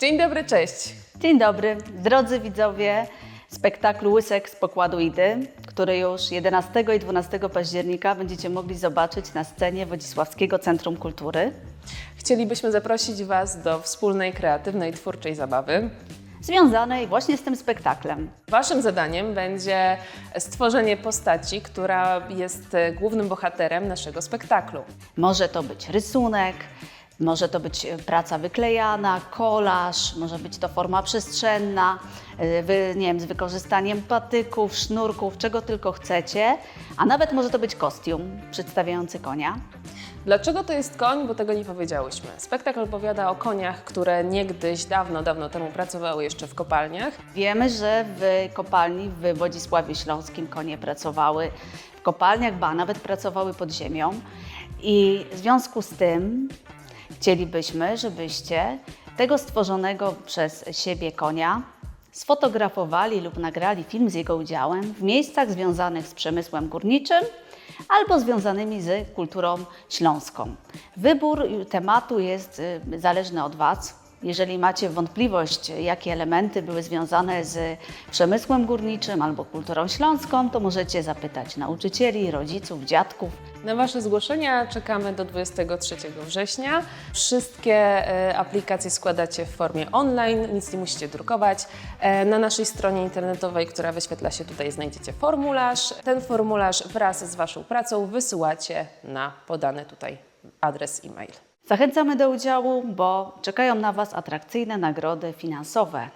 Dzień dobry, cześć. Dzień dobry, drodzy widzowie spektaklu Łysek z pokładu Idy, który już 11 i 12 października będziecie mogli zobaczyć na scenie Wodzisławskiego Centrum Kultury. Chcielibyśmy zaprosić Was do wspólnej, kreatywnej, twórczej zabawy. Związanej właśnie z tym spektaklem. Waszym zadaniem będzie stworzenie postaci, która jest e, głównym bohaterem naszego spektaklu. Może to być rysunek, może to być e, praca wyklejana, kolaż, może być to forma przestrzenna, e, wy, nie wiem, z wykorzystaniem patyków, sznurków, czego tylko chcecie, a nawet może to być kostium przedstawiający konia. Dlaczego to jest koń? Bo tego nie powiedziałyśmy. Spektakl opowiada o koniach, które niegdyś, dawno, dawno temu pracowały jeszcze w kopalniach. Wiemy, że w kopalni w Wodzisławie Śląskim konie pracowały w kopalniach, ba, nawet pracowały pod ziemią. I w związku z tym chcielibyśmy, żebyście tego stworzonego przez siebie konia sfotografowali lub nagrali film z jego udziałem w miejscach związanych z przemysłem górniczym albo związanymi z kulturą śląską. Wybór tematu jest y, zależny od Was. Jeżeli macie wątpliwość, jakie elementy były związane z przemysłem górniczym albo kulturą śląską, to możecie zapytać nauczycieli, rodziców, dziadków. Na Wasze zgłoszenia czekamy do 23 września. Wszystkie e, aplikacje składacie w formie online, nic nie musicie drukować. E, na naszej stronie internetowej, która wyświetla się tutaj, znajdziecie formularz. Ten formularz wraz z Waszą pracą wysyłacie na podany tutaj adres e-mail. Zachęcamy do udziału, bo czekają na Was atrakcyjne nagrody finansowe.